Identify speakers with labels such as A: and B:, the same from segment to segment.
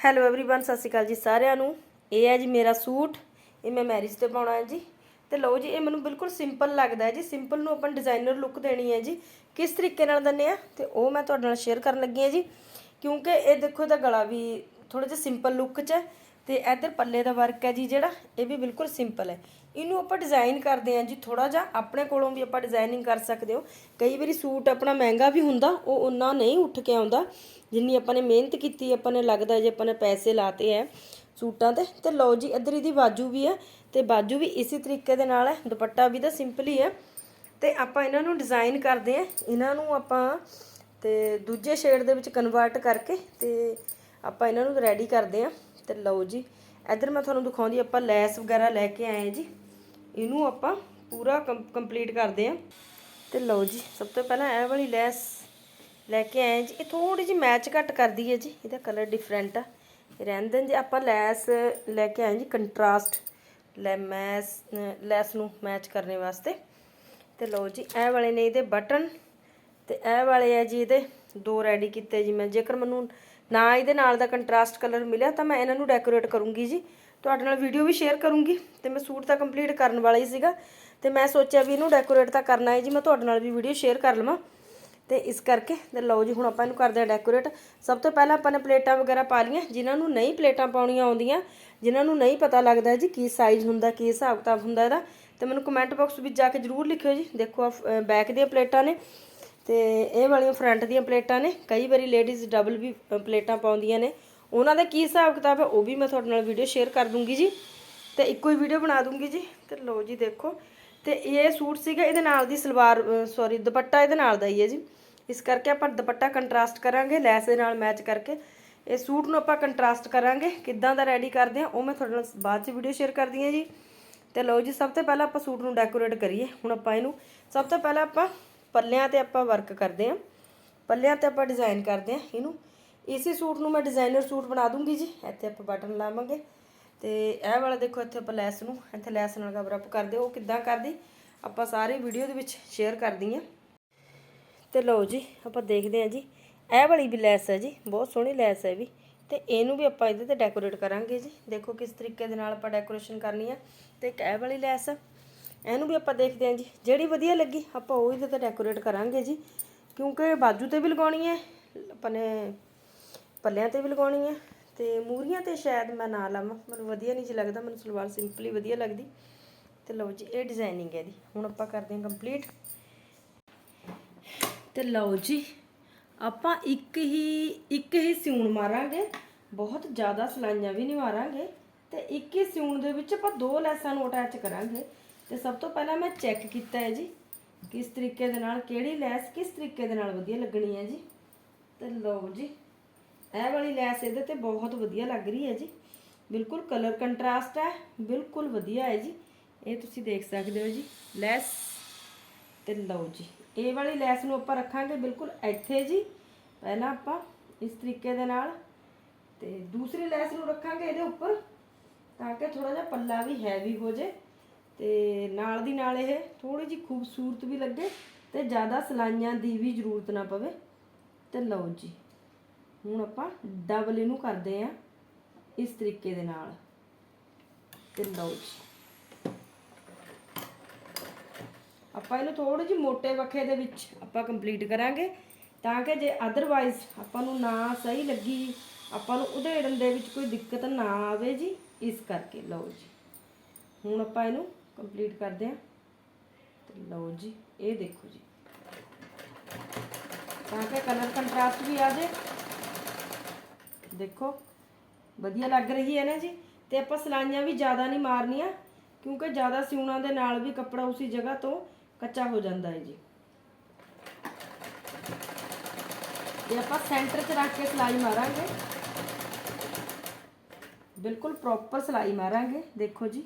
A: Hello everyone ਸਤਿ ਸ਼੍ਰੀ ਅਕਾਲ ਜੀ ਸਾਰਿਆਂ ਨੂੰ ਇਹ ਹੈ ਜੀ ਮੇਰਾ ਸੂਟ ਇਹ ਮੈਂ ਮੈਰਿਜ ਤੇ ਪਾਉਣਾ ਹੈ ਜੀ ਤੇ ਲਓ ਜੀ ਇਹ ਮੈਨੂੰ ਬਿਲਕੁਲ ਸਿੰਪਲ ਲੱਗਦਾ ਹੈ ਜੀ ਸਿੰਪਲ ਨੂੰ ਆਪਾਂ ਡਿਜ਼ਾਈਨਰ ਲੁੱਕ ਦੇਣੀ ਹੈ ਜੀ ਕਿਸ ਤਰੀਕੇ ਨਾਲ ਦਿੰਨੇ ਆ ਤੇ ਉਹ ਮੈਂ ਤੁਹਾਡੇ ਨਾਲ ਸ਼ੇਅਰ ਕਰਨ ਲੱਗੀ ਹਾਂ ਜੀ ਕਿਉਂਕਿ ਇਹ ਦੇਖੋ ਇਹਦਾ ਗਲਾ ਵੀ ਥੋੜਾ ਜਿਹਾ ਸਿੰਪਲ ਲੁੱਕ 'ਚ ਹੈ ਤੇ ਇੱਧਰ ਪੱਲੇ ਦਾ ਵਰਕ ਹੈ ਜੀ ਜਿਹੜਾ ਇਹ ਵੀ ਬਿਲਕੁਲ ਸਿੰਪਲ ਹੈ ਇਹਨੂੰ ਆਪਾਂ ਡਿਜ਼ਾਈਨ ਕਰਦੇ ਹਾਂ ਜੀ ਥੋੜਾ ਜਿਹਾ ਆਪਣੇ ਕੋਲੋਂ ਵੀ ਆਪਾਂ ਡਿਜ਼ਾਈਨਿੰਗ ਕਰ ਸਕਦੇ ਹੋ। ਕਈ ਵਾਰੀ ਸੂਟ ਆਪਣਾ ਮਹਿੰਗਾ ਵੀ ਹੁੰਦਾ, ਉਹ ਉਨਾ ਨਹੀਂ ਉੱਠ ਕੇ ਆਉਂਦਾ। ਜਿੰਨੀ ਆਪਾਂ ਨੇ ਮਿਹਨਤ ਕੀਤੀ, ਆਪਾਂ ਨੇ ਲੱਗਦਾ ਜੇ ਆਪਾਂ ਨੇ ਪੈਸੇ ਲਾਤੇ ਹੈ ਸੂਟਾਂ ਤੇ। ਤੇ ਲਓ ਜੀ, ਇੱਧਰ ਇਹਦੀ ਬਾਜੂ ਵੀ ਹੈ ਤੇ ਬਾਜੂ ਵੀ ਇਸੇ ਤਰੀਕੇ ਦੇ ਨਾਲ ਹੈ ਦੁਪੱਟਾ ਵੀ ਤਾਂ ਸਿੰਪਲ ਹੀ ਹੈ ਤੇ ਆਪਾਂ ਇਹਨਾਂ ਨੂੰ ਡਿਜ਼ਾਈਨ ਕਰਦੇ ਆ ਇਹਨਾਂ ਨੂੰ ਆਪਾਂ ਤੇ ਦੂਜੇ ਸ਼ੇਡ ਦੇ ਵਿੱਚ ਕਨਵਰਟ ਕਰਕੇ ਤੇ ਆਪਾਂ ਇਹਨਾਂ ਨੂੰ ਰੈਡੀ ਕਰਦੇ ਆ। ਤੇ ਲਓ ਜੀ, ਇੱਧਰ ਮੈਂ ਤੁਹਾਨੂੰ ਦਿਖਾਉਂਦੀ ਆਪਾਂ ਲੈਸ ਵਗੈਰਾ ਲੈ ਕੇ ਆਏ ਜੀ। ਇਹਨੂੰ ਆਪਾਂ ਪੂਰਾ ਕੰਪਲੀਟ ਕਰਦੇ ਆ ਤੇ ਲਓ ਜੀ, ਸਭ ਤੋਂ ਪਹਿਲਾਂ ਇਹ ਵਾਲੀ ਲੈਸ ਲੈ ਕੇ ਆਏ ਜੀ। ਇਹ ਥੋੜੀ ਜਿਹੀ ਮੈਚ ਘੱਟ ਕਰਦੀ ਹੈ ਜੀ, ਇਹਦਾ ਕਲਰ ਡਿਫਰੈਂਟ ਆ। ਰਹਿੰਦੇ ਦੇਣ ਜੀ, ਆਪਾਂ ਲੈਸ ਲੈ ਕੇ ਆਏ ਜੀ ਕੰਟਰਾਸਟ ਲੈ ਮੈਸ, ਲੈਸ ਨੂੰ ਮੈਚ ਕਰਨ ਵਾਸਤੇ। ਤੇ ਲਓ ਜੀ, ਇਹ ਵਾਲੇ ਨੇ ਇਹਦੇ ਬਟਨ ਤੇ ਇਹ ਵਾਲੇ ਆ ਜੀ ਇਹਦੇ ਦੋ ਰੈਡੀ ਕੀਤੇ ਜੀ ਮੈਂ। ਜੇਕਰ ਮੈਨੂੰ ਨਾ ਇਹਦੇ ਨਾਲ ਦਾ ਕੰਟਰਾਸਟ ਕਲਰ ਮਿਲਿਆ ਤਾਂ ਮੈਂ ਇਹਨਾਂ ਨੂੰ ਡੈਕੋਰੇਟ ਕਰੂੰਗੀ ਜੀ। ਤੁਹਾਡੇ ਨਾਲ ਵੀਡੀਓ ਵੀ ਸ਼ੇਅਰ ਕਰੂੰਗੀ ਤੇ ਮੈਂ ਸੂਟ ਤਾਂ ਕੰਪਲੀਟ ਕਰਨ ਵਾਲਾ ਹੀ ਸੀਗਾ ਤੇ ਮੈਂ ਸੋਚਿਆ ਵੀ ਇਹਨੂੰ ਡੈਕੋਰੇਟ ਤਾਂ ਕਰਨਾ ਹੈ ਜੀ, ਮੈਂ ਤੁਹਾਡੇ ਨਾਲ ਵੀ ਵੀਡੀਓ ਸ਼ੇਅਰ ਕਰ ਲਵਾਂ। ਤੇ ਇਸ ਕਰਕੇ ਤੇ ਲਓ ਜੀ, ਹੁਣ ਆਪਾਂ ਇਹਨੂੰ ਕਰਦੇ ਆ ਡੈਕੋਰੇਟ ਸਭ ਤੋਂ ਪਹਿਲਾਂ ਆਪਾਂ ਨੇ ਪਲੇਟਾਂ ਵਗੈਰਾ ਪਾ ਲਈਆਂ, ਜਿਨ੍ਹਾਂ ਨੂੰ ਨਹੀਂ ਪਲੇਟਾਂ ਪਾਉਣੀਆਂ ਆਉਂਦੀਆਂ, ਜਿਨ੍ਹਾਂ ਨੂੰ ਨਹੀਂ ਪਤਾ ਲੱਗਦਾ ਜੀ ਕੀ ਸਾਈਜ਼ ਹੁੰਦਾ, ਕੀ ਹਿਸਾਬ ਕਿਤਾਬ ਹੁੰਦਾ ਇਹਦਾ। ਤੇ ਮੈਨੂੰ ਕਮੈਂਟ ਬਾਕਸ ਵਿੱਚ ਜਾ ਕੇ ਜਰੂਰ ਲਿਖਿਓ ਜੀ, ਦੇਖੋ ਆ ਬੈਕ ਦੀਆਂ ਪਲੇਟਾਂ ਨੇ ਤੇ ਇਹ ਵਾਲੀਆਂ ਫਰੰਟ ਦੀਆਂ ਪਲੇਟਾਂ ਨੇ। ਕਈ ਵਾਰੀ ਲੇਡੀਜ਼ ਡਬਲ ਵੀ ਪਲੇਟਾਂ ਪਾਉਂਦੀਆਂ ਨੇ। ਉਹਨਾਂ ਦਾ ਕੀ ਹਿਸਾਬ ਕਿਤਾਬ ਹੈ, ਉਹ ਵੀ ਮੈਂ ਤੁਹਾਡੇ ਨਾਲ ਵੀਡੀਓ ਸ਼ੇਅਰ ਕਰ ਦੂੰਗੀ ਜੀ। ਤੇ ਇੱਕੋ ਹੀ ਵੀਡੀਓ ਬਣਾ ਦੂੰਗੀ ਜੀ। ਤੇ ਲੋ ਜੀ ਦੇਖੋ। ਤੇ ਇਹ ਸੂਟ ਸੀਗਾ, ਇਹਦੇ ਨਾਲ ਦੀ ਸਲਵਾਰ ਸੌਰੀ ਦੁਪੱਟਾ ਇਹਦੇ ਨਾਲ ਦਾ ਹੀ ਹੈ ਜੀ। ਇਸ ਕਰਕੇ ਆਪਾਂ ਦੁਪੱਟਾ ਕੰਟਰਾਸਟ ਕਰਾਂਗੇ, ਲੈਸ ਦੇ ਨਾਲ ਮੈਚ ਕਰਕੇ। ਇਹ ਸੂਟ ਨੂੰ ਆਪਾਂ ਕੰਟਰਾਸਟ ਕਰਾਂਗੇ, ਕਿੱਦਾਂ ਦਾ ਰੈਡੀ ਕਰਦੇ ਆ, ਉਹ ਮੈਂ ਤੁਹਾਡੇ ਨਾਲ ਬਾਅਦ ਚ ਵੀਡੀਓ ਸ਼ੇਅਰ ਕਰਦੀ ਹਾਂ ਜੀ। ਤੇ ਲਓ ਜੀ, ਸਭ ਤੋਂ ਪਹਿਲਾਂ ਆਪਾਂ ਸੂਟ ਨੂੰ ਡੈਕੋਰੇਟ ਕਰੀਏ। ਹੁਣ ਆਪਾਂ ਇਹਨੂੰ, ਸਭ ਤੋਂ ਪਹਿਲਾਂ ਆਪਾਂ ਪੱਲਿਆਂ ਤੇ ਆਪਾਂ ਵਰਕ ਕਰਦੇ ਆ ਪੱਲਿਆਂ ਤੇ ਆਪਾਂ ਡਿਜ਼ਾਈਨ ਕਰਦੇ ਆ ਇਹਨੂੰ। ਇਸੇ ਸੂਟ ਨੂੰ ਮੈਂ ਡਿਜ਼ਾਈਨਰ ਸੂਟ ਬਣਾ ਦੂੰਗੀ ਜੀ। ਇੱਥੇ ਆਪਾਂ ਬਟਨ ਲਾਵਾਂਗੇ। ਤੇ ਇਹ ਵਾਲਾ ਦੇਖੋ, ਇੱਥੇ ਆਪਾਂ ਲੈਸ ਨੂੰ, ਇੱਥੇ ਲੈਸ ਨਾਲ ਕਵਰ ਅਪ ਕਰਦੇ ਉਹ ਕਿੱਦਾਂ ਕਰਦੀ, ਆਪਾਂ ਸਾਰੇ ਵੀਡੀਓ ਦੇ ਵਿੱਚ ਸ਼ੇਅਰ ਕਰਦੀ ਆ ਤੇ ਲਓ ਜੀ, ਆਪਾਂ ਦੇਖਦੇ ਹਾਂ ਜੀ। ਇਹ ਵਾਲੀ ਵੀ ਲੈਸ ਹੈ ਜੀ, ਬਹੁਤ ਸੋਹਣੀ ਲੈਸ ਹੈ ਵੀ। ਤੇ ਇਹਨੂੰ ਵੀ ਆਪਾਂ ਇਹਦੇ ਤੇ ਡੈਕੋਰੇਟ ਕਰਾਂਗੇ ਜੀ। ਦੇਖੋ ਕਿਸ ਤਰੀਕੇ ਦੇ ਨਾਲ ਆਪਾਂ ਡੈਕੋਰੇਸ਼ਨ ਕਰਨੀ ਆ। ਤੇ ਇੱਕ ਇਹ ਵਾਲੀ ਲੈਸ ਆ। ਇਹਨੂੰ ਵੀ ਆਪਾਂ ਦੇਖਦੇ ਹਾਂ ਜੀ। ਜਿਹੜੀ ਵਧੀਆ ਲੱਗੀ, ਆਪਾਂ ਉਹ ਇਹਦੇ ਤੇ ਡੈਕੋਰੇਟ ਕਰਾਂਗੇ ਜੀ। ਕਿਉਂਕਿ ਬਾਜੂ ਤੇ ਵੀ ਲਗਾਉਣੀ ਹੈ। ਆਪਾਂ ਨੇ ਪੱਲਿਆਂ ਤੇ ਵੀ ਲਗਾਉਣੀ ਹੈ ਤੇ ਮੂਰੀਆਂ ਤੇ ਸ਼ਾਇਦ ਮੈਂ ਨਾ ਲਾਵਾਂ। ਮੈਨੂੰ ਵਧੀਆ ਨਹੀਂ ਜੀ ਲੱਗਦਾ, ਮੈਨੂੰ ਸਲਵਾਰ ਸਿੰਪਲੀ ਵਧੀਆ ਲੱਗਦੀ। ਤੇ ਲਓ ਜੀ, ਇਹ ਡਿਜ਼ਾਈਨਿੰਗ ਹੈ ਇਹਦੀ। ਹੁਣ ਆਪਾਂ ਕਰਦੇ ਹਾਂ ਕੰਪਲੀਟ ਤੇ ਲਓ ਜੀ, ਆਪਾਂ ਇੱਕ ਹੀ ਇੱਕ ਹੀ ਸਿਉਣ ਮਾਰਾਂਗੇ। ਬਹੁਤ ਜ਼ਿਆਦਾ ਸਲਾਈਆਂ ਵੀ ਨਹੀਂ ਮਾਰਾਂਗੇ। ਤੇ ਇੱਕ ਹੀ ਸਿਉਣ ਦੇ ਵਿੱਚ ਆਪਾਂ ਦੋ ਲੈਸਾਂ ਨੂੰ ਅਟੈਚ ਕਰਾਂਗੇ। ਤੇ ਸਭ ਤੋਂ ਪਹਿਲਾਂ ਮੈਂ ਚੈੱਕ ਕੀਤਾ ਹੈ ਜੀ, ਕਿਸ ਤਰੀਕੇ ਦੇ ਨਾਲ, ਕਿਹੜੀ ਲੈਸ ਕਿਸ ਤਰੀਕੇ ਦੇ ਨਾਲ ਵਧੀਆ ਲੱਗਣੀ ਹੈ ਜੀ। ਤੇ ਲਓ ਜੀ ਇਹ ਵਾਲੀ ਲੈਸ ਇਹਦੇ ਤੇ ਬਹੁਤ ਵਧੀਆ ਲੱਗ ਰਹੀ ਹੈ ਜੀ। ਬਿਲਕੁਲ ਕਲਰ ਕੰਟਰਾਸਟ ਹੈ, ਬਿਲਕੁਲ ਵਧੀਆ ਹੈ ਜੀ। ਇਹ ਤੁਸੀਂ ਦੇਖ ਸਕਦੇ ਹੋ ਜੀ, ਲੈਸ ਤੇ ਲਓ ਜੀ। ਇਹ ਵਾਲੀ ਲੈਸ ਨੂੰ ਆਪਾਂ ਰੱਖਾਂਗੇ ਬਿਲਕੁਲ ਇੱਥੇ ਜੀ, ਪਹਿਲਾਂ ਆਪਾਂ ਇਸ ਤਰੀਕੇ ਦੇ ਨਾਲ ਤੇ ਦੂਸਰੀ ਲੈਸ ਨੂੰ ਰੱਖਾਂਗੇ ਇਹਦੇ ਉੱਪਰ, ਤਾਂ ਕਿ ਥੋੜਾ ਜਿਹਾ ਪੱਲਾ ਵੀ ਹੈਵੀ ਹੋ ਜੇ ਤੇ ਨਾਲ ਦੀ ਨਾਲ ਇਹ ਥੋੜੀ ਜਿਹੀ ਖੂਬਸੂਰਤ ਵੀ ਲੱਗੇ ਤੇ ਜ਼ਿਆਦਾ ਸਲਾਈਆਂ ਦੀ ਵੀ ਜ਼ਰੂਰਤ ਨਾ ਪਵੇ। ਤੇ ਲਓ ਜੀ ਹੁਣ ਆਪਾਂ ਡਬਲ ਇਹਨੂੰ ਕਰਦੇ ਆ ਇਸ ਤਰੀਕੇ ਦੇ ਨਾਲ। ਤੇ ਲਓ ਜੀ। ਆਪਾਂ ਇਹਨੂੰ ਥੋੜੀ ਜਿਹੀ ਮੋਟੇ ਵੱਖੇ ਦੇ ਵਿੱਚ ਆਪਾਂ ਕੰਪਲੀਟ ਕਰਾਂਗੇ ਤਾਂ ਕਿ ਜੇ ਅਦਰਵਾਈਜ਼ ਆਪਾਂ ਨੂੰ ਨਾ ਸਹੀ ਲੱਗੀ, ਆਪਾਂ ਨੂੰ ਉਧੇੜਨ ਦੇ ਵਿੱਚ ਕੋਈ ਦਿੱਕਤ ਨਾ ਆਵੇ ਜੀ, ਇਸ ਕਰਕੇ। ਲਓ ਜੀ। ਹੁਣ ਆਪਾਂ ਇਹਨੂੰ ਕੰਪਲੀਟ ਕਰਦੇ ਹਾਂ। ਤੇ ਲਓ ਜੀ, ਇਹ ਦੇਖੋ ਜੀ। ਤਾਂ ਕਿ ਕਲਰ ਕੰਟਰਾਸਟ ਵੀ ਆ ਜਾਏ। ਦੇਖੋ, ਵਧੀਆ ਲੱਗ ਰਹੀ ਹੈ ਨਾ ਜੀ। ਤੇ ਆਪਾਂ ਸਲਾਈਆਂ ਵੀ ਜ਼ਿਆਦਾ ਨਹੀਂ ਮਾਰਨੀਆਂ, ਕਿਉਂਕਿ ਜ਼ਿਆਦਾ ਸਿਉਣਾ ਦੇ ਨਾਲ ਵੀ ਕੱਪੜਾ ਉਸੇ ਜਗ੍ਹਾ ਤੋਂ ਕੱਚਾ ਹੋ ਜਾਂਦਾ ਹੈ ਜੀ। ਤੇ ਆਪਾਂ ਸੈਂਟਰ 'ਚ ਰੱਖ ਕੇ ਸਲਾਈ ਮਾਰਾਂਗੇ। ਬਿਲਕੁਲ ਪ੍ਰੋਪਰ ਸਲਾਈ ਮਾਰਾਂਗੇ, ਦੇਖੋ ਜੀ।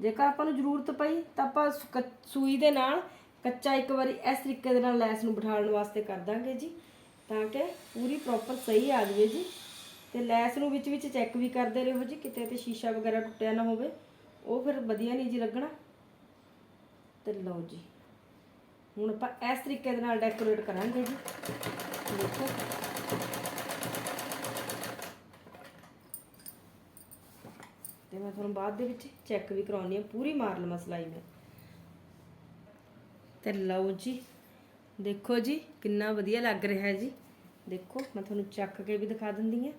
A: ਜੇਕਰ ਆਪਾਂ ਨੂੰ ਜ਼ਰੂਰਤ ਪਈ, ਤਾਂ ਆਪਾਂ ਸੁ- ਸੂਈ ਦੇ ਨਾਲ ਕੱਚਾ ਇੱਕ ਵਾਰੀ ਇਸ ਤਰੀਕੇ ਦੇ ਨਾਲ ਲੈਸ ਨੂੰ ਬਿਠਾਉਣ ਵਾਸਤੇ ਕਰ ਦਾਂਗੇ ਜੀ, ਤਾਂ ਕਿ ਪੂਰੀ ਪ੍ਰੋਪਰ ਸਹੀ ਆ ਜਾਵੇ ਜੀ। ਤੇ ਲੈਸ ਨੂੰ ਵਿੱਚ ਵਿੱਚ ਚੈੱਕ ਵੀ ਕਰਦੇ ਰਹੋ ਜੀ, ਕਿਤੇ ਤੇ ਸ਼ੀਸ਼ਾ ਵਗੈਰਾ ਟੁੱਟਿਆ ਨਾ ਹੋਵੇ। ਉਹ ਫਿਰ ਵਧੀਆ ਨਹੀਂ ਜੀ ਲੱਗਣਾ। ਤੇ ਲਓ ਜੀ, ਹੁਣ ਆਪਾਂ ਇਸ ਤਰੀਕੇ ਦੇ ਨਾਲ ਡੈਕੋਰੇਟ ਕਰਾਂਗੇ ਜੀ। ਦੇਖੋ। ਤੇ ਮੈਂ ਤੁਹਾਨੂੰ ਬਾਅਦ ਦੇ ਵਿੱਚ ਚੈੱਕ ਵੀ ਕਰਾਉਣੀ ਆ ਪੂਰੀ ਮਾਰ ਲਵਾਂ ਸਲਾਈ ਮੈਂ। ਤੇ ਲਓ ਜੀ, ਦੇਖੋ ਜੀ, ਕਿੰਨਾ ਵਧੀਆ ਲੱਗ ਰਿਹਾ ਹੈ ਜੀ। ਦੇਖੋ, ਮੈਂ ਤੁਹਾਨੂੰ ਚੱਕ ਕੇ ਵੀ ਦਿਖਾ ਦਿੰਦੀ ਹਾਂ।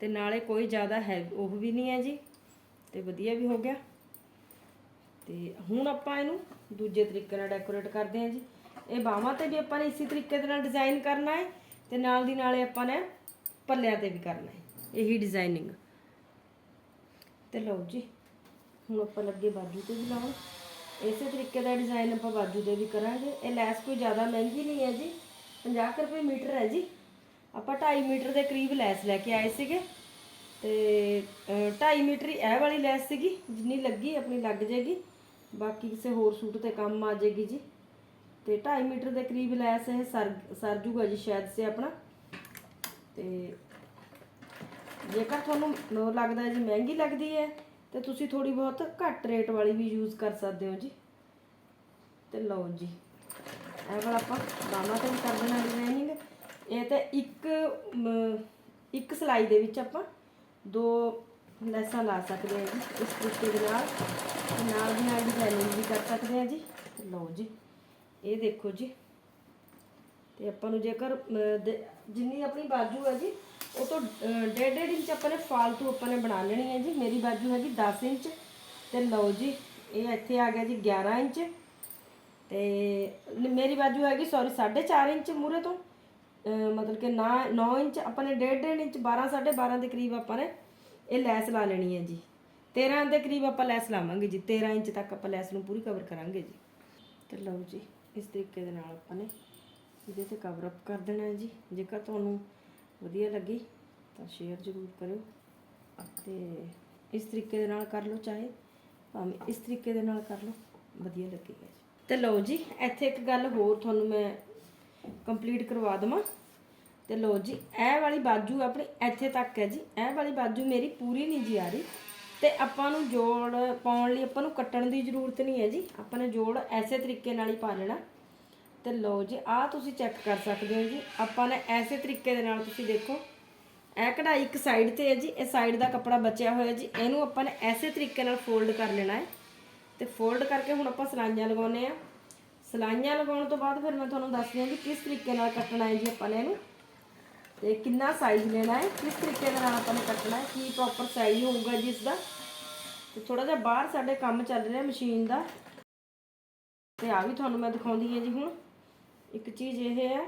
A: ਤੇ ਨਾਲੇ ਕੋਈ ਜ਼ਿਆਦਾ ਹੈ, ਉਹ ਵੀ ਨਹੀਂ ਹੈ ਜੀ। ਤੇ ਵਧੀਆ ਵੀ ਹੋ ਗਿਆ। ਤੇ ਹੁਣ ਆਪਾਂ ਇਹਨੂੰ ਦੂਜੇ ਤਰੀਕੇ ਨਾਲ ਡੈਕੋਰੇਟ ਕਰਦੇ ਹਾਂ ਜੀ। ਇਹ ਬਾਹਾਂ ਤੇ ਵੀ ਆਪਾਂ ਨੇ ਇਸੇ ਤਰੀਕੇ ਦੇ ਨਾਲ ਡਿਜ਼ਾਈਨ ਕਰਨਾ ਹੈ ਤੇ ਨਾਲ ਦੀ ਨਾਲੇ ਆਪਾਂ ਨੇ ਪੱਲਿਆਂ ਤੇ ਵੀ ਕਰਨਾ ਹੈ। ਇਹੀ ਡਿਜ਼ਾਈਨਿੰਗ ਤੇ ਲਓ ਜੀ, ਹੁਣ ਆਪਾਂ ਲੱਗੇ ਬਾਜੂ ਤੇ ਵੀ ਲਾਉਣ ਇਸੇ ਤਰੀਕੇ ਦਾ ਡਿਜ਼ਾਈਨ ਆਪਾਂ ਬਾਜੂ ਤੇ ਵੀ ਕਰਾਂਗੇ। ਇਹ ਲੈਸ ਕੋਈ ਜ਼ਿਆਦਾ ਮਹਿੰਗੀ ਨਹੀਂ ਹੈ ਜੀ। 50 ਕੁ ਰੁਪਏ ਮੀਟਰ ਹੈ ਜੀ। ਆਪਾਂ 2.5 ਮੀਟਰ ਦੇ ਕਰੀਬ ਲੈਸ ਲੈ ਕੇ ਆਏ ਸੀਗੇ ਤੇ 2.5 ਮੀਟਰ ਹੀ ਇਹ ਵਾਲੀ ਲੈਸ ਸੀਗੀ, ਜਿੰਨੀ ਲੱਗੀ ਆਪਣੀ ਲੱਗ ਜਾਏਗੀ। ਬਾਕੀ ਕਿਸੇ ਹੋਰ ਸੂਟ ਤੇ ਕੰਮ ਆ ਜਾਏਗੀ ਜੀ। ਤੇ 2.5 ਮੀਟਰ ਦੇ ਕਰੀਬ ਲੈਸ ਇਹ ਸਰ ਸਰ ਜੂਗਾ ਜੀ ਸ਼ਾਇਦ ਸੇ ਆਪਣਾ। ਤੇ ਜੇਕਰ ਤੁਹਾਨੂੰ ਲੱਗਦਾ ਜੀ ਮਹਿੰਗੀ ਲੱਗਦੀ ਹੈ, ਤੇ ਤੁਸੀਂ ਥੋੜੀ ਬਹੁਤ ਘੱਟ ਰੇਟ ਵਾਲੀ ਵੀ ਯੂਜ਼ ਕਰ ਸਕਦੇ ਹੋ ਜੀ। ਤੇ ਲਓ ਜੀ, ਇਹ ਵਾਲਾ ਆਪਾਂ ਬਾਹਾਂ ਤੇ ਵੀ ਕਰ ਦੇਣਾ ਡਿਜ਼ਾਈਨਿੰਗ ਇਹ ਤਾਂ ਇੱਕ ਮ, ਇੱਕ ਸਲਾਈ ਦੇ ਵਿੱਚ ਆਪਾਂ ਦੋ ਲੈਸਾਂ ਲਾ ਸਕਦੇ ਹਾਂ ਜੀ ਇਸ ਤਰੀਕੇ ਦੇ ਨਾਲ। ਨਾਲ ਦੀ ਨਾਲ ਡਿਜ਼ਾਈਨਿੰਗ ਵੀ ਕਰ ਸਕਦੇ ਹਾਂ ਜੀ। ਲਓ ਜੀ ਇਹ ਦੇਖੋ ਜੀ। ਤੇ ਆਪਾਂ ਨੂੰ ਜੇਕਰ ਜਿੰਨੀ ਆਪਣੀ ਬਾਜੂ ਹੈ ਜੀ ਉਹ ਤੋਂ ਅ, ਡੇਢ ਡੇਢ ਇੰਚ ਆਪਾਂ ਨੇ ਫਾਲਤੂ ਆਪਾਂ ਨੇ ਬਣਾ ਲੈਣੀ ਹੈ ਜੀ। ਮੇਰੀ ਬਾਜੂ ਹੈਗੀ 10 ਇੰਚ। ਤੇ ਲਓ ਜੀ ਇਹ ਇੱਥੇ ਆ ਗਿਆ ਜੀ 11 ਇੰਚ। ਤੇ ਮੇਰੀ ਬਾਜੂ ਹੈਗੀ ਸੌਰੀ 4.5 ਇੰਚ ਮੂਰੇ ਤੋਂ। ਮਤਲਬ ਕਿ ਨਾ 9 ਇੰਚ, ਆਪਾਂ ਨੇ ਡੇਢ ਡੇਢ ਇੰਚ 12 12.5 ਦੇ ਕਰੀਬ ਆਪਾਂ ਨੇ ਇਹ ਲੈਸ ਲਾ ਲੈਣੀ ਹੈ ਜੀ। 13 ਦੇ ਕਰੀਬ ਆਪਾਂ ਲੈਸ ਲਾਵਾਂਗੇ ਜੀ। 13 ਇੰਚ ਤੱਕ ਆਪਾਂ ਲੈਸ ਨੂੰ ਪੂਰੀ ਕਵਰ ਕਰਾਂਗੇ ਜੀ। ਤੇ ਲਓ ਜੀ, ਇਸ ਤਰੀਕੇ ਦੇ ਨਾਲ ਆਪਾਂ ਨੇ ਇਹਦੇ ਤੇ ਕਵਰ ਅਪ ਕਰ ਦੇਣਾ ਹੈ ਜੀ। ਜੇਕਰ ਤੁਹਾਨੂੰ ਵਧੀਆ ਲੱਗੀ ਤਾਂ ਸ਼ੇਅਰ ਜ਼ਰੂਰ ਕਰਿਓ ਤੇ ਇਸ ਤਰੀਕੇ ਦੇ ਨਾਲ ਕਰ ਲਓ ਚਾਹੇ, ਭਾਵੇਂ ਇਸ ਤਰੀਕੇ ਦੇ ਨਾਲ ਕਰ ਲਓ, ਵਧੀਆ ਲੱਗੇਗਾ ਜੀ। ਤੇ ਲਓ ਜੀ, ਇੱਥੇ ਇੱਕ ਗੱਲ ਹੋਰ ਤੁਹਾਨੂੰ ਮੈਂ ਕੰਪਲੀਟ ਕਰਵਾ ਦਵਾਂ। ਤੇ ਲਓ ਜੀ, ਇਹ ਵਾਲੀ ਬਾਜੂ ਆਪਣੀ ਇੱਥੇ ਤੱਕ ਹੈ ਜੀ। ਇਹ ਵਾਲੀ ਬਾਜੂ ਮੇਰੀ ਪੂਰੀ ਨਹੀਂ ਜੀ ਆ ਰਹੀ। ਤੇ ਆਪਾਂ ਨੂੰ ਜੋੜ ਪਾਉਣ ਲਈ ਆਪਾਂ ਨੂੰ ਕੱਟਣ ਦੀ ਜ਼ਰੂਰਤ ਨਹੀਂ ਹੈ ਜੀ। ਆਪਾਂ ਨੇ ਜੋੜ ਐਸੇ ਤਰੀਕੇ ਨਾਲ ਹੀ ਪਾ ਲੈਣਾ। ਤੇ ਲਓ ਜੀ, ਆਹ ਤੁਸੀਂ ਚੈੱਕ ਕਰ ਸਕਦੇ ਹੋ ਜੀ। ਆਪਾਂ ਨੇ ਐਸੇ ਤਰੀਕੇ ਦੇ ਨਾਲ ਤੁਸੀਂ ਦੇਖੋ। ਇਹ ਕਢਾਈ ਇੱਕ ਸਾਈਡ ਤੇ ਹੈ ਜੀ। ਇਹ ਸਾਈਡ ਦਾ ਕੱਪੜਾ ਬਚਿਆ ਹੋਇਆ ਜੀ। ਇਹਨੂੰ ਆਪਾਂ ਨੇ ਐਸੇ ਤਰੀਕੇ ਨਾਲ ਫੋਲਡ ਕਰ ਲੈਣਾ ਹੈ। ਤੇ ਫੋਲਡ ਕਰਕੇ ਹੁਣ ਆਪਾਂ ਸਲਾਈਆਂ ਲਗਾਉਨੇ ਆ ਸਲਾਈਆਂ ਲਗਾਉਣ ਤੋਂ ਬਾਅਦ ਫਿਰ ਮੈਂ ਤੁਹਾਨੂੰ ਦੱਸਦੀ ਹਾਂ ਕਿ ਕਿਸ ਤਰੀਕੇ ਨਾਲ ਕੱਟਣਾ ਹੈ ਜੀ ਆਪਾਂ ਨੇ ਇਹਨੂੰ ਤੇ ਕਿੰਨਾ ਸਾਈਜ਼ ਲੈਣਾ ਹੈ, ਕਿਸ ਤਰੀਕੇ ਦੇ ਨਾਲ ਆਪਾਂ ਨੇ ਕੱਟਣਾ ਹੈ, ਕੀ ਪ੍ਰੋਪਰ ਸਾਈਜ਼ ਹੋਊਗਾ ਜੀ ਇਸ ਦਾ ਤੇ ਥੋੜਾ ਜਿਹਾ ਬਾਹਰ ਸਾਡੇ ਕੰਮ ਚੱਲ ਰਿਹਾ ਮਸ਼ੀਨ ਦਾ। ਤੇ ਆ ਵੀ ਤੁਹਾਨੂੰ ਮੈਂ ਦਿਖਾਉਂਦੀ ਹਾਂ ਜੀ ਹੁਣ। ਇੱਕ ਚੀਜ਼ ਇਹ ਹੈ।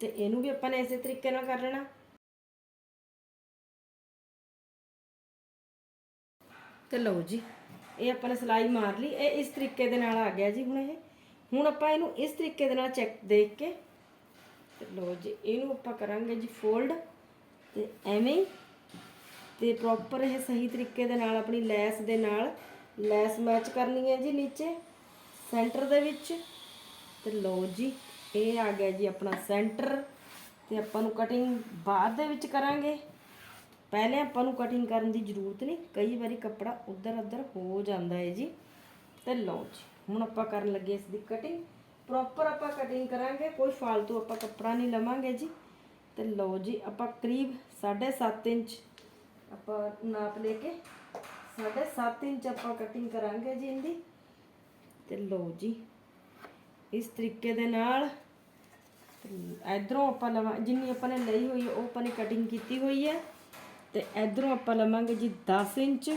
A: ਤੇ ਇਹਨੂੰ ਵੀ ਆਪਾਂ ਨੇ ਇਸੇ ਤਰੀਕੇ ਨਾਲ ਕਰ ਲੈਣਾ। ਤੇ ਲਓ ਜੀ। ਇਹ ਆਪਾਂ ਨੇ ਸਲਾਈ ਮਾਰ ਲਈ, ਇਹ ਇਸ ਤਰੀਕੇ ਦੇ ਨਾਲ ਆ ਗਿਆ ਜੀ ਹੁਣ ਇਹ। ਹੁਣ ਆਪਾਂ ਇਹਨੂੰ ਇਸ ਤਰੀਕੇ ਦੇ ਨਾਲ ਚੈੱਕ ਦੇਖ ਕੇ, ਤੇ ਲਓ ਜੀ, ਇਹਨੂੰ ਆਪਾਂ ਕਰਾਂਗੇ ਜੀ ਫੋਲਡ ਤੇ ਐਵੇਂ ਹੀ, ਤੇ ਪ੍ਰੋਪਰ ਇਹ ਸਹੀ ਤਰੀਕੇ ਦੇ ਨਾਲ ਆਪਣੀ ਲੈਸ ਦੇ ਨਾਲ, ਲੈਸ ਮੈਚ ਕਰਨੀ ਹੈ ਜੀ ਨੀਚੇ ਸੈਂਟਰ ਦੇ ਵਿੱਚ। ਤੇ ਲੋ ਜੀ, ਇਹ ਆ ਗਿਆ ਜੀ ਆਪਣਾ ਸੈਂਟਰ ਤੇ ਆਪਾਂ ਨੂੰ ਕਟਿੰਗ ਬਾਅਦ ਦੇ ਵਿੱਚ ਕਰਾਂਗੇ। ਪਹਿਲੇ ਆਪਾਂ ਨੂੰ ਕਟਿੰਗ ਕਰਨ ਦੀ ਜ਼ਰੂਰਤ ਨਹੀਂ, ਕਈ ਵਾਰੀ ਕੱਪੜਾ ਉਧਰ ਉਧਰ ਹੋ ਜਾਂਦਾ ਹੈ ਜੀ। ਤੇ ਲਓ ਜੀ, ਹੁਣ ਆਪਾਂ ਕਰਨ ਲੱਗੇ ਇਸ ਦੀ ਕਟਿੰਗ ਪ੍ਰੋਪਰ ਆਪਾਂ ਕਟਿੰਗ ਕਰਾਂਗੇ, ਕੋਈ ਫालतू ਆਪਾਂ ਕੱਪੜਾ ਨਹੀਂ ਲਵਾਂਗੇ ਜੀ। ਤੇ ਲਓ ਜੀ, ਆਪਾਂ ਕਰੀਬ 7.5 ਇੰਚ ਆਪਾਂ ਨਾਪ ਲੈ ਕੇ 7.5 ਇੰਚ ਆਪਾਂ ਕਟਿੰਗ ਕਰਾਂਗੇ ਜੀ ਇਹਦੀ। ਤੇ ਲਓ ਜੀ, ਇਸ ਤਰੀਕੇ ਦੇ ਨਾਲ ਇਧਰੋਂ ਆਪਾਂ ਲਵਾਂ, ਜਿੰਨੀ ਆਪਾਂ ਨੇ ਲਈ ਹੋਈ ਉਹ ਆਪਾਂ ਨੇ ਕਟਿੰਗ ਕੀਤੀ ਹੋਈ ਹੈ। ਤੇ ਇਧਰੋਂ ਆਪਾਂ ਲਵਾਂਗੇ ਜੀ 10 ਇੰਚ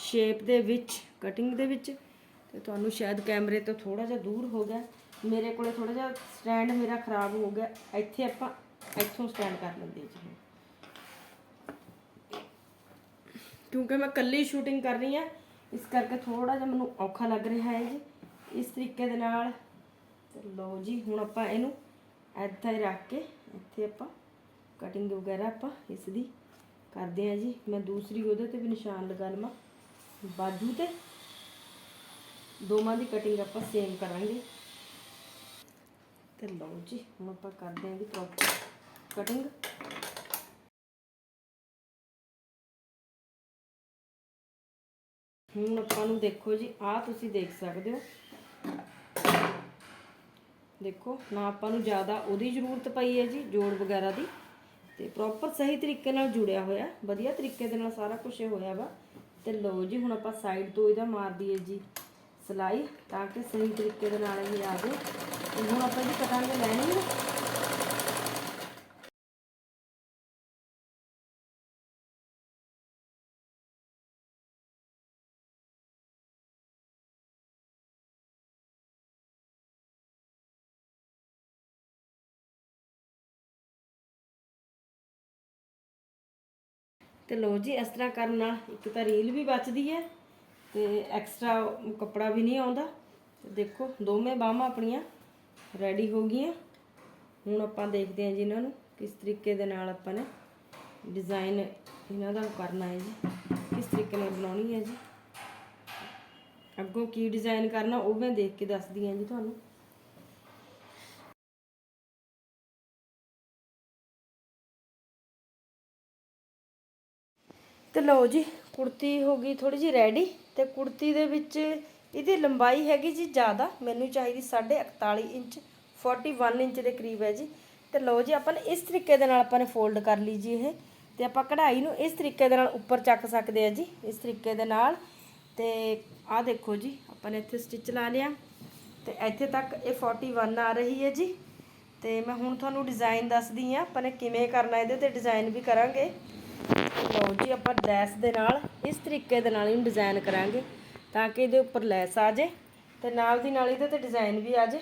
A: ਸ਼ੇਪ ਦੇ ਵਿੱਚ ਕਟਿੰਗ ਦੇ ਵਿੱਚ। ਤੇ ਤੁਹਾਨੂੰ ਸ਼ਾਇਦ ਕੈਮਰੇ ਤੋਂ ਥੋੜਾ ਜਿਹਾ ਦੂਰ ਹੋ ਗਿਆ। ਮੇਰੇ ਕੋਲੇ ਥੋੜਾ ਜਿਹਾ ਸਟੈਂਡ ਮੇਰਾ ਖਰਾਬ ਹੋ ਗਿਆ। ਇੱਥੇ ਆਪਾਂ ਇੱਥੋਂ ਸਟੈਂਡ ਕਰ ਲੈਂਦੇ ਜੀ। ਕਿਉਂਕਿ ਮੈਂ ਇਕੱਲੀ ਸ਼ੂਟਿੰਗ ਕਰ ਰਹੀ ਹਾਂ, ਇਸ ਕਰਕੇ ਥੋੜਾ ਜਿਹਾ ਮੈਨੂੰ ਔਖਾ ਲੱਗ ਰਿਹਾ ਹੈ ਜੀ। ਇਸ ਤਰੀਕੇ ਦੇ ਨਾਲ ਲਓ ਜੀ, ਹੁਣ ਆਪਾਂ ਇਹਨੂੰ ਇੱਦਾਂ ਹੀ ਰੱਖ ਕੇ ਇੱਥੇ ਆਪਾਂ ਕਟਿੰਗ ਵਗੈਰਾ ਆਪਾਂ ਇਸ ਦੀ ਕਰਦੇ ਹਾਂ ਜੀ। ਮੈਂ ਦੂਸਰੀ ਉਹਦੇ ਤੇ ਵੀ ਨਿਸ਼ਾਨ ਲਗਾ ਲਵਾਂ। ਬਾਜੂ ਤੇ। ਦੋਵਾਂ ਦੀ ਕਟਿੰਗ ਆਪਾਂ ਸੇਮ ਕਰਾਂਗੇ। ਤੇ ਲਓ ਜੀ, ਹੁਣ ਆਪਾਂ ਕਰਦੇ ਹਾਂ ਜੀ ਪ੍ਰੋਪਰ ਕਟਿੰਗ ਹੁਣ ਆਪਾਂ ਨੂੰ ਦੇਖੋ ਜੀ, ਆਹ ਤੁਸੀਂ ਦੇਖ ਸਕਦੇ ਹੋ। ਦੇਖੋ, ਨਾ ਆਪਾਂ ਨੂੰ ਜ਼ਿਆਦਾ ਉਹਦੀ ਜ਼ਰੂਰਤ ਪਈ ਹੈ ਜੀ, ਜੋੜ ਵਗੈਰਾ ਦੀ। ਤੇ ਪ੍ਰੋਪਰ ਸਹੀ ਤਰੀਕੇ ਨਾਲ ਜੁੜਿਆ ਹੋਇਆ ਵਧੀਆ ਤਰੀਕੇ ਦੇ ਨਾਲ ਸਾਰਾ ਕੁਝ ਹੋਇਆ ਵਾ। ਤੇ ਲਓ ਜੀ, ਹੁਣ ਆਪਾਂ ਸਾਈਡ ਤੋਂ ਇਹਦਾ ਮਾਰ ਦਈਏ ਜੀ ਸਲਾਈ, ਤਾਂ ਕਿ ਸਹੀ ਤਰੀਕੇ ਦੇ ਨਾਲ ਇਹ ਆ ਜਾਵੇ ਹੁਣ ਆਪਾਂ ਜੀ ਕਟਾਂਗੇ ਲਾਈਨਿੰਗ ਤੇ ਲੋ ਜੀ, ਇਸ ਤਰ੍ਹਾਂ ਕਰਨ ਨਾਲ ਇੱਕ ਤਾਂ ਰੀਲ ਵੀ ਬਚਦੀ ਹੈ ਤੇ ਐਕਸਟਰਾ ਕੱਪੜਾ ਵੀ ਨਹੀਂ ਆਉਂਦਾ। ਦੇਖੋ, ਦੋਵੇਂ ਬਾਹਾਂ ਆਪਣੀਆਂ ਰੈਡੀ ਹੋ ਗਈਆਂ। ਹੁਣ ਆਪਾਂ ਦੇਖਦੇ ਹਾਂ ਜੀ ਇਹਨਾਂ ਨੂੰ ਕਿਸ ਤਰੀਕੇ ਦੇ ਨਾਲ ਆਪਾਂ ਨੇ ਡਿਜ਼ਾਈਨ ਇਹਨਾਂ ਦਾ ਕਰਨਾ ਹੈ ਜੀ। ਕਿਸ ਤਰੀਕੇ ਨਾਲ ਬਣਾਉਣੀ ਹੈ ਜੀ। ਅੱਗੋਂ ਕੀ ਡਿਜ਼ਾਈਨ ਕਰਨਾ ਉਹ ਮੈਂ ਦੇਖ ਕੇ ਦੱਸਦੀ ਹਾਂ ਜੀ ਤੁਹਾਨੂੰ। ਤੇ ਲਓ ਜੀ, ਕੁੜਤੀ ਹੋ ਗਈ ਥੋੜੀ ਜੀ ਰੈਡੀ ਤੇ ਕੁੜਤੀ ਦੇ ਵਿੱਚ ਇਹਦੀ ਲੰਬਾਈ ਹੈਗੀ ਜੀ ਜ਼ਿਆਦਾ, ਮੈਨੂੰ ਚਾਹੀਦੀ 41 ਇੰਚ 41 ਇੰਚ ਦੇ ਕਰੀਬ ਹੈ ਜੀ। ਤੇ ਲਓ ਜੀ, ਆਪਾਂ ਨੇ ਇਸ ਤਰੀਕੇ ਦੇ ਨਾਲ ਆਪਾਂ ਨੇ ਫੋਲਡ ਕਰ ਲਈ ਜੀ ਇਹ ਤੇ ਆਪਾਂ ਕਢਾਈ ਨੂੰ ਇਸ ਤਰੀਕੇ ਦੇ ਨਾਲ ਉੱਪਰ ਚੱਕ ਸਕਦੇ ਆ ਜੀ, ਇਸ ਤਰੀਕੇ ਦੇ ਨਾਲ। ਤੇ ਆਹ ਦੇਖੋ ਜੀ, ਆਪਾਂ ਨੇ ਇੱਥੇ ਸਟਿਚ ਲਾ ਲਿਆ ਤੇ ਇੱਥੇ ਤੱਕ ਇਹ 41 ਆ ਰਹੀ ਹੈ ਜੀ। ਤੇ ਮੈਂ ਹੁਣ ਤੁਹਾਨੂੰ ਡਿਜ਼ਾਈਨ ਦੱਸਦੀ ਆ ਆਪਾਂ ਨੇ ਕਿਵੇਂ ਕਰਨਾ ਇਹਦੇ ਤੇ ਡਿਜ਼ਾਈਨ ਵੀ ਕਰਾਂਗੇ। ਲਓ ਜੀ, ਆਪਾਂ ਲੈਸ ਦੇ ਨਾਲ, ਇਸ ਤਰੀਕੇ ਦੇ ਨਾਲ ਇਹਨੂੰ ਡਿਜ਼ਾਈਨ ਕਰਾਂਗੇ ਤਾਂ ਕਿ ਇਹਦੇ ਉੱਪਰ ਲੈਸ ਆ ਜੇ ਤੇ ਨਾਲ ਦੀ ਨਾਲ ਇਹਦੇ ਤੇ ਡਿਜ਼ਾਈਨ ਵੀ ਆ ਜੇ